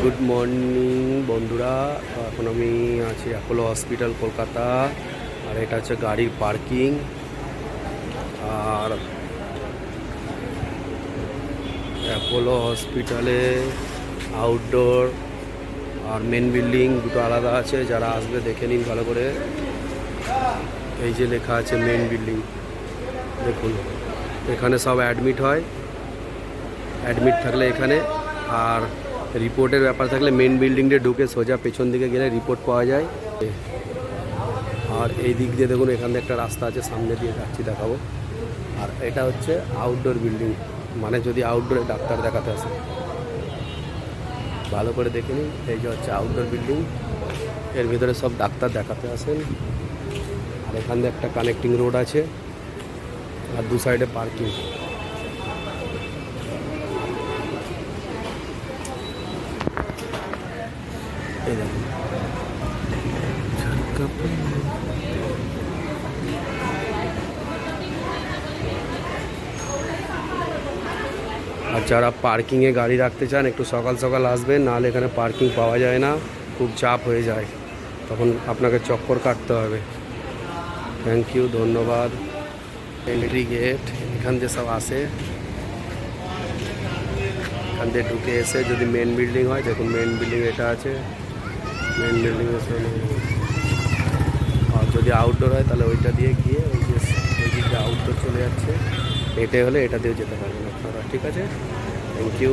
Good morning বন্ধুরা। এখন আমি আছি অ্যাপোলো হসপিটাল কলকাতা। আর এটা হচ্ছে গাড়ির পার্কিং আর অ্যাপোলো হসপিটালে আউটডোর আর মেন বিল্ডিং দুটো আলাদা আছে। যারা আসবে দেখে নিন ভালো করে। এই যে লেখা আছে মেন বিল্ডিং দেখুন, এখানে সব অ্যাডমিট হয়। অ্যাডমিট থাকলে এখানে, আর রিপোর্টের ব্যাপার থাকলে মেন বিল্ডিংটা ঢুকে সোজা পেছন দিকে গেলে রিপোর্ট পাওয়া যায়। আর এই দিক দিয়ে দেখুন, এখান একটা রাস্তা আছে, সামনে দিয়ে যাচ্ছি দেখাবো। আর এটা হচ্ছে আউটডোর বিল্ডিং মানে যদি আউটডোরে ডাক্তার দেখাতে আসে। ভালো করে দেখে নিন, এই যে হচ্ছে আউটডোর বিল্ডিং এর ভিতরে সব ডাক্তার দেখাতে আসেন। আর এখান দিয়ে একটা কানেক্টিং রোড আছে, আর দু সাইডে পার্কিং আর যারা পার্কিংয়ে গাড়ি রাখতে চান, একটু সকাল সকাল আসবেন, নাহলে এখানে পার্কিং পাওয়া যায় না, খুব চাপ হয়ে যায়। তখন আপনাকে চক্কর কাটতে হবে। থ্যাংক ইউ ধন্যবাদ। এন্ট্রি গেট এখান দিয়ে সব আসে। এখান দিয়ে ঢুকে এসে যদি মেন বিল্ডিং হয়, দেখুন মেন বিল্ডিং এটা আছে। মেন আর যদি আউটডোর হয়, তাহলে ওইটা দিয়ে গিয়ে ওই যে ওই দিকে আউটডোর চলে যাচ্ছে। এটাই হলে এটা দিয়েও যেতে পারবেন আপনারা, ঠিক আছে? Thank you